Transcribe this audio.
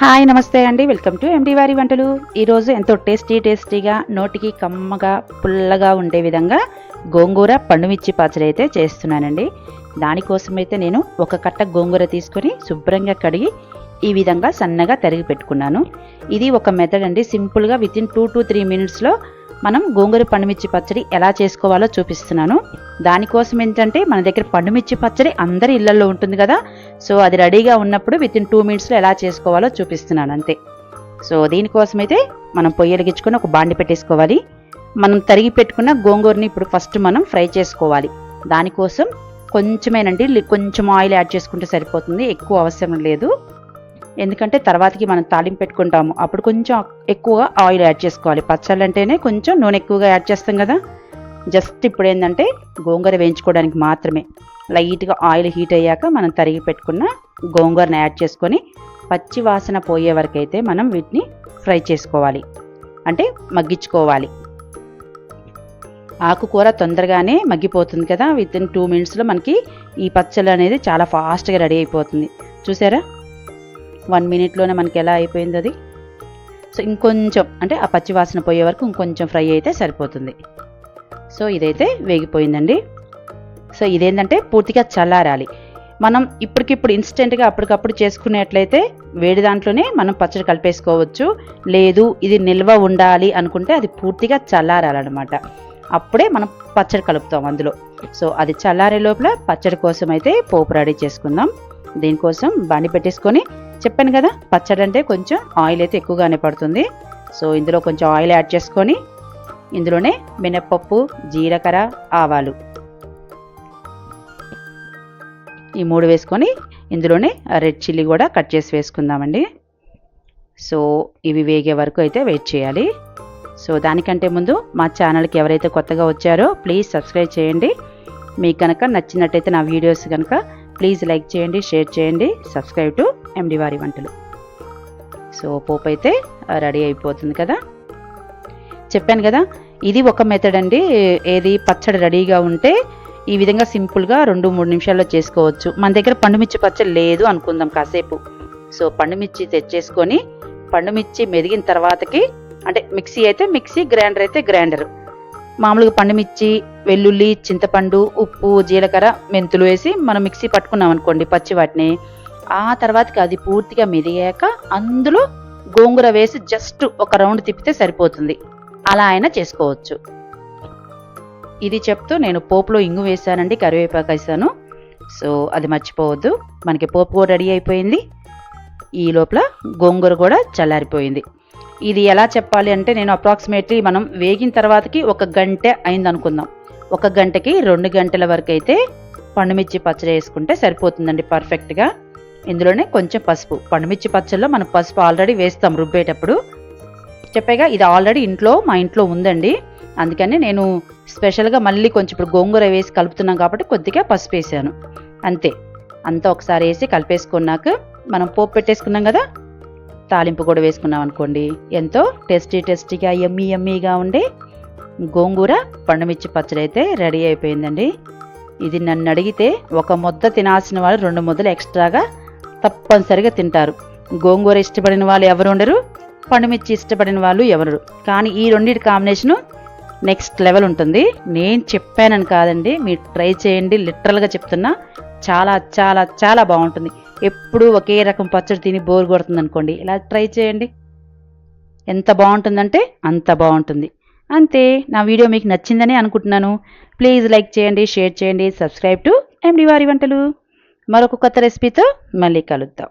Hi నమస్తే అండి. Welcome to MD వారి వంటలు. ఈరోజు ఎంతో టేస్టీ టేస్టీగా నోటికి కమ్మగా పుల్లగా ఉండే విధంగా గోంగూర పండుమిర్చి పచ్చడి అయితే చేస్తున్నానండి. దానికోసమైతే నేను ఒక కట్ట గోంగూర తీసుకొని శుభ్రంగా కడిగి ఈ విధంగా సన్నగా తరిగి పెట్టుకున్నాను. ఇది ఒక మెథడ్ అండి. సింపుల్గా with in two to three మినిట్స్లో మనం గోంగూర పండుమిర్చి పచ్చడి ఎలా చేసుకోవాలో చూపిస్తున్నాను. దానికోసం ఏంటంటే మన దగ్గర పండుమిర్చి పచ్చడి అందరి ఇళ్ళలో ఉంటుంది కదా. సో అది రెడీగా ఉన్నప్పుడు విత్ ఇన్ టూ మినిట్స్లో ఎలా చేసుకోవాలో చూపిస్తున్నాను అంతే. సో దీనికోసం అయితే మనం పొయ్యి వెలిగించుకొని ఒక బాండి పెట్టేసుకోవాలి. మనం తరిగి పెట్టుకున్న గోంగూరని ఇప్పుడు ఫస్ట్ మనం ఫ్రై చేసుకోవాలి. దానికోసం కొంచెమేనండి కొంచెం ఆయిల్ యాడ్ చేసుకుంటే సరిపోతుంది. ఎక్కువ అవసరం లేదు. ఎందుకంటే తర్వాతకి మనం తాలింపు పెట్టుకుంటాము. అప్పుడు కొంచెం ఎక్కువగా ఆయిల్ యాడ్ చేసుకోవాలి. పచ్చళ్ళు అంటేనే కొంచెం నూనె ఎక్కువగా యాడ్ చేస్తాం కదా. జస్ట్ ఇప్పుడు ఏంటంటే గోంగూర వేయించుకోవడానికి మాత్రమే. లైట్గా ఆయిల్ హీట్ అయ్యాక మనం తరిగి పెట్టుకున్న గోంగూరని యాడ్ చేసుకొని పచ్చి వాసన పోయే వరకు అయితే మనం వీటిని ఫ్రై చేసుకోవాలి. అంటే మగ్గించుకోవాలి. ఆకుకూర తొందరగానే మగ్గిపోతుంది కదా. విత్ ఇన్ టూ మినిట్స్లో మనకి ఈ పచ్చళ్ళు అనేది చాలా ఫాస్ట్గా రెడీ అయిపోతుంది. చూసారా? వన్ మినిట్లోనే మనకి ఎలా అయిపోయింది అది? సో ఇంకొంచెం అంటే ఆ పచ్చి వాసన పోయే వరకు ఇంకొంచెం ఫ్రై అయితే సరిపోతుంది. సో ఇదైతే వేగిపోయిందండి. సో ఇదేంటంటే పూర్తిగా చల్లారాలి. మనం ఇప్పటికిప్పుడు ఇన్స్టెంట్గా అప్పటికప్పుడు చేసుకునేట్లయితే వేడి దాంట్లోనే మనం పచ్చడి కలిపేసుకోవచ్చు. లేదు ఇది నిల్వ ఉండాలి అనుకుంటే అది పూర్తిగా చల్లారాలన్నమాట. అప్పుడే మనం పచ్చడి కలుపుతాం అందులో. సో అది చల్లారే లోపల పచ్చడి కోసం అయితే పోపు రెడీ చేసుకుందాం. దీనికోసం బండి పెట్టేసుకొని చెప్పాను కదా పచ్చడి అంటే కొంచెం ఆయిల్ అయితే ఎక్కువగానే పడుతుంది. సో ఇందులో కొంచెం ఆయిల్ యాడ్ చేసుకొని ఇందులోనే మినప్పప్పు జీలకర్ర ఆవాలు. ఈ మూడు వేసుకొని ఇందులోనే రెడ్ చిల్లీ కూడా కట్ చేసి వేసుకుందామండి. సో ఇవి వేగే వరకు అయితే వెయిట్ చేయాలి. సో దానికంటే ముందు మా ఛానల్కి ఎవరైతే కొత్తగా వచ్చారో ప్లీజ్ సబ్స్క్రైబ్ చేయండి. మీకు కనుక నచ్చినట్టయితే నా వీడియోస్ కనుక ప్లీజ్ లైక్ చేయండి షేర్ చేయండి సబ్స్క్రైబ్ టు ఎండి వారి వంటలు. సో పోపు అయితే రెడీ అయిపోతుంది కదా? చెప్పాను కదా ఇది ఒక మెథడ్ అండి. ఏది పచ్చడి రెడీగా ఉంటే ఈ విధంగా సింపుల్గా రెండు మూడు నిమిషాల్లో చేసుకోవచ్చు. మన దగ్గర పండుమిర్చి పచ్చడి లేదు అనుకుందాం కాసేపు. సో పండుమిర్చి తెచ్చేసుకొని పండుమిర్చి మెదిగిన తర్వాతకి అంటే మిక్సీ అయితే మిక్సీ గ్రైండర్ అయితే గ్రైండర్. మామూలుగా పండుమిర్చి వెల్లుల్లి చింతపండు ఉప్పు జీలకర్ర మెంతులు వేసి మనం మిక్సీ పట్టుకున్నాం అనుకోండి పచ్చి వాటిని ఆ తర్వాతకి అది పూర్తిగా మెదిగాక అందులో గోంగూర వేసి జస్ట్ ఒక రౌండ్ తిప్పితే సరిపోతుంది. అలా అయినా చేసుకోవచ్చు. ఇది చెప్తూ నేను పోపులో ఇంగు వేసానండి కరివేపాకు వేసాను సో అది మర్చిపోవద్దు. మనకి పోపు కూడా రెడీ అయిపోయింది. ఈ లోపల గోంగూర కూడా చల్లారిపోయింది. ఇది ఎలా చెప్పాలి అంటే నేను అప్రాక్సిమేట్లీ మనం వేగిన తర్వాతకి ఒక గంట అయింది అనుకుందాం ఒక గంటకి రెండు గంటల వరకు అయితే పండుమిర్చి పచ్చడి వేసుకుంటే సరిపోతుందండి పర్ఫెక్ట్గా ఇందులోనే కొంచెం పసుపు. పండుమిర్చి పచ్చల్లో మనం పసుపు ఆల్రెడీ వేస్తాం రుబ్బేటప్పుడు. చెప్పాగా ఇది ఆల్రెడీ ఇంట్లో మా ఇంట్లో ఉందండి. అందుకని నేను స్పెషల్గా మళ్ళీ కొంచెం ఇప్పుడు గోంగూర వేసి కలుపుతున్నాం కాబట్టి కొద్దిగా పసుపు వేసాను. అంతే. అంతా ఒకసారి వేసి కలిపేసుకున్నాక మనం పోపు పెట్టేసుకున్నాం కదా? తాలింపు కూడా వేసుకున్నాం అనుకోండి. ఎంతో టేస్టీ టేస్టీగా ఎమ్మీ ఎమ్మీగా ఉండే గోంగూర పండుమిర్చి పచ్చడి అయితే రెడీ అయిపోయిందండి. ఇది నన్ను అడిగితే ఒక ముద్ద తినాల్సిన వాళ్ళు రెండు ముద్దలు ఎక్స్ట్రాగా తప్పనిసరిగా తింటారు. గోంగూర ఇష్టపడిన వాళ్ళు ఎవరు ఉండరు పండుమిర్చి ఇష్టపడిన వాళ్ళు ఎవరు కానీ ఈ రెండింటి కాంబినేషను నెక్స్ట్ లెవెల్ ఉంటుంది. నేను చెప్పానని కాదండి మీరు ట్రై చేయండి. లిటరల్గా చెప్తున్నా చాలా చాలా చాలా బాగుంటుంది. ఎప్పుడూ ఒకే రకం పచ్చడి తిని బోర్ కొడుతుంది అనుకోండి ఇలా ట్రై చేయండి. ఎంత బాగుంటుందంటే అంత బాగుంటుంది. అంతే నా వీడియో మీకు నచ్చిందని అనుకుంటున్నాను. ప్లీజ్ లైక్ చేయండి షేర్ చేయండి సబ్స్క్రైబ్ టు ఎండి వారి వంటలు మరొక కొత్త రెసిపీతో మళ్ళీ కలుద్దాం.